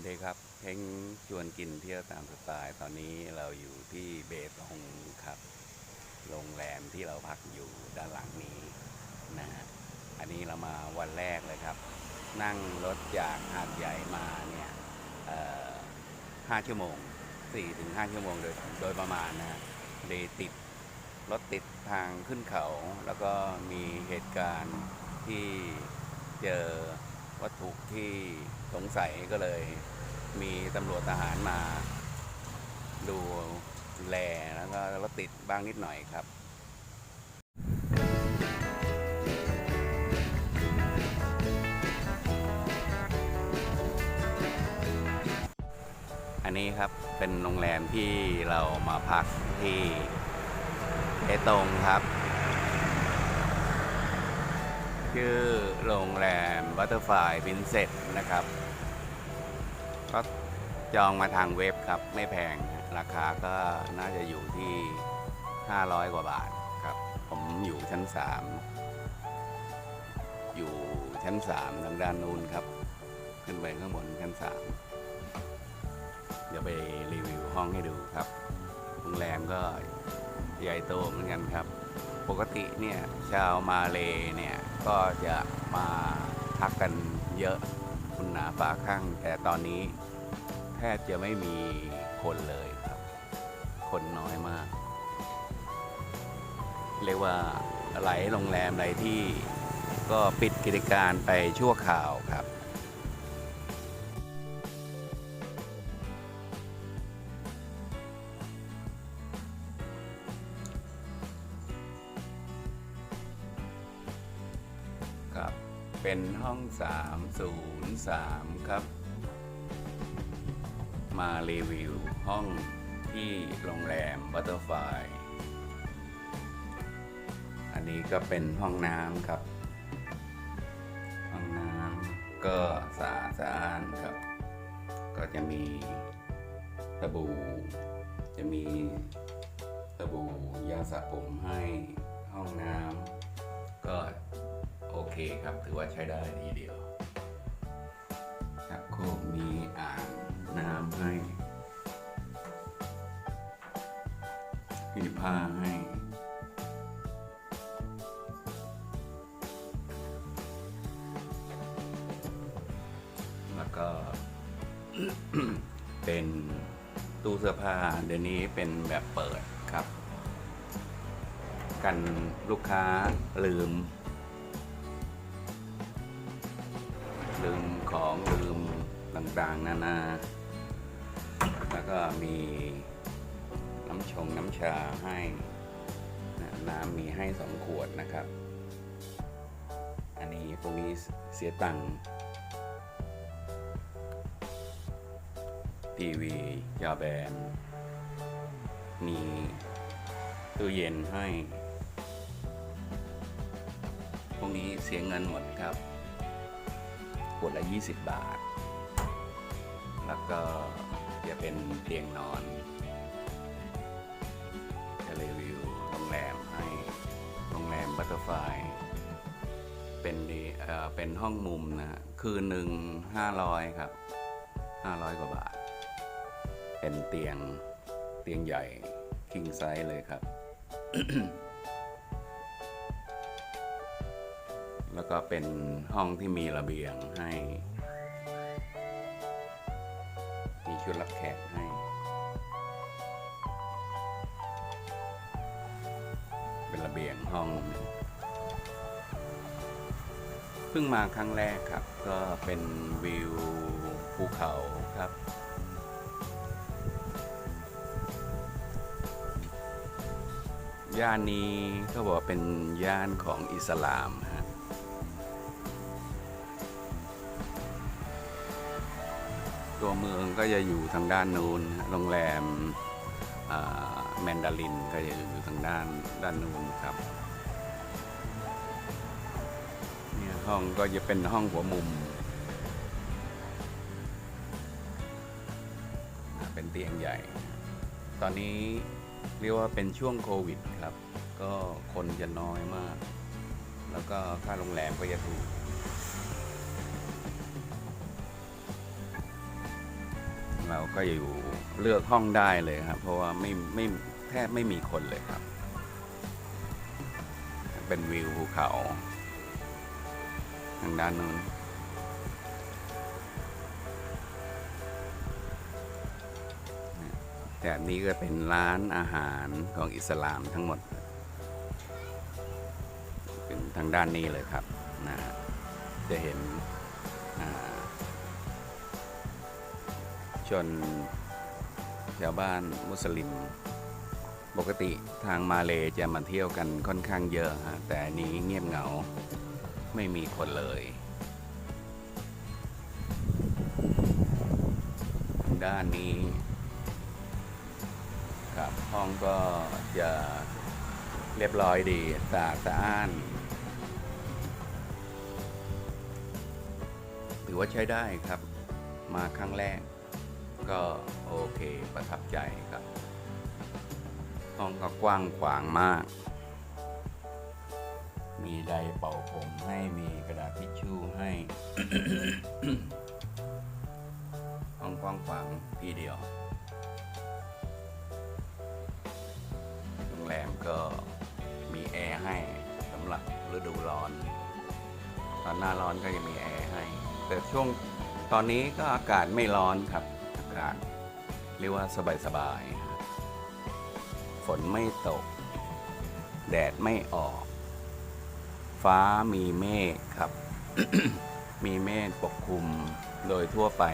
วัสดีครับเพ้งชวนกินเที่ยวตามสไตล์ตอนนี้เราอยู่ที่เบตงครับ โรงแรมที่เราพักอยู่ด้านหลังนี้นะฮะอันนี้เรามาวันแรกเลยครับ นั่งรถจากหาดใหญ่มาเนี่ยห้าชั่วโมงสี่ถึงห้าชั่วโมงโดยโดยประมาณนะฮะเลยติดรถติดทางขึ้นเขา แล้วก็มีเหตุการณ์ที่เจอ วัตถุที่สงสัยก็เลย มีตำรวจทหารมา ดูแลแล้วก็รถติดบ้างนิดหน่อยครับอันนี้ครับ เป็นโรงแรมที่เรามาพักที่เบตงครับ ชื่อโรงแรมบัตเตอร์ฟลายพินเซ็ตนะครับ ก็จองมาทางเว็บครับ ไม่แพงราคาก็น่าจะอยู่ที่ 500 กว่าบาทครับ ผมอยู่ชั้น 3 อยู่ชั้น 3 ทางด้านนู้นครับ ขึ้นไปข้างบนชั้น 3 เดี๋ยวไปรีวิวห้องให้ดูครับโรงแรมก็ใหญ่โตเหมือนกันครับ ปกติเนี่ยชาวมาเลเนี่ย ก็จะมาพักกันเยอะคุณหนาฝาข้าง แต่ตอนนี้แทบจะไม่มีคนเลยครับ คนน้อยมาก เรียกว่าหลายโรงแรมหลายที่ก็ปิดกิจการไปชั่วคราวครับครับ เป็นห้อง 303 ครับ มารีวิวห้องที่โรงแรมบัตเตอร์ไฟอันนี้ก็เป็นห้องน้ำครับ ห้องน้ำก็สะอาดสะอ้านครับ ก็จะมีสบู่ จะมีสบู่ยาสระผมให้ห้องน้ำ เคครับ ถือว่าใช้ได้ทีเดียวชักโครกมีอ่างน้ำให้มีผ้าให้แล้วก็เป็นตู้เสื้อผ้าเดี๋ยวนี้เป็นแบบเปิดครับ กันลูกค้าลืม ลืมของลืมต่างๆ นานา แล้วก็มีน้ำชงน้ำชาให้น้ำมีให้สองขวดนะครับ อันนี้พวกนี้เสียตังค์ทีวีจอแบน มีตู้เย็นให้ พวกนี้เสียเงินหมดครับ ขวดละ 20 บาท แล้วก็จะเป็นเตียงนอนจะรีวิวโรงแรมให้โรงแรมบัตเตอร์ไฟเป็นดีเอ่อเป็นห้องมุมนะฮะคืนหนึ่ง500 ครับ 500 กว่าบาท เป็นเตียงเตียงใหญ่คิงไซส์เลยครับ แล้วก็เป็นห้องที่มีระเบียงให้ มีชุดรับแขกให้ เป็นระเบียงห้องเพิ่งมาครั้งแรกครับ ก็เป็นวิวภูเขาครับย่านนี้เขาบอกว่าเป็นย่านของอิสลาม ตัวเมืองก็จะอยู่ทางด้านนู้นโรงแรมแมนดารินก็จะอยู่ทางด้านด้านนู้นครับเนี่ยห้องก็จะเป็นห้องหัวมุม เป็นเตียงใหญ่ ตอนนี้เรียกว่าเป็นช่วงโควิดครับ ก็คนจะน้อยมาก แล้วก็ค่าโรงแรมก็จะถูก ก็อยู่เลือกห้องได้เลยครับ เพราะว่าไม่ไม่แทบไม่มีคนเลยครับ เป็นวิวภูเขา ทางด้านนู้นแต่อันนี้ก็เป็นร้านอาหารของอิสลามทั้งหมด เป็นทางด้านนี้เลยครับนะจะเห็น ชนชาวบ้านมุสลิม ปกติทางมาเลจะมาเที่ยวกันค่อนข้างเยอะฮะแต่นี้เงียบเหงาไม่มีคนเลย ด้านนี้ครับห้องก็จะเรียบร้อยดีสะอาดสะอ้าน ถือว่าใช้ได้ครับ มาครั้งแรก ก็โอเคประทับใจครับ ห้องก็กว้างขวางมาก มีไดร์เป่าผมให้มีกระดาษทิชชู่ให้ ห้องกว้างขวางทีเดียวโรงแรมก็มีแอร์ให้สำหรับฤดูร้อน ตอนหน้าร้อนก็จะมีแอร์ให้ แต่ช่วงตอนนี้ก็อากาศไม่ร้อนครับากาศ เรียกว่าสบายๆครับฝนไม่ตก แดดไม่ออก ฟ้ามีเมฆครับ มีเมฆปกคลุมโดยทั่วไป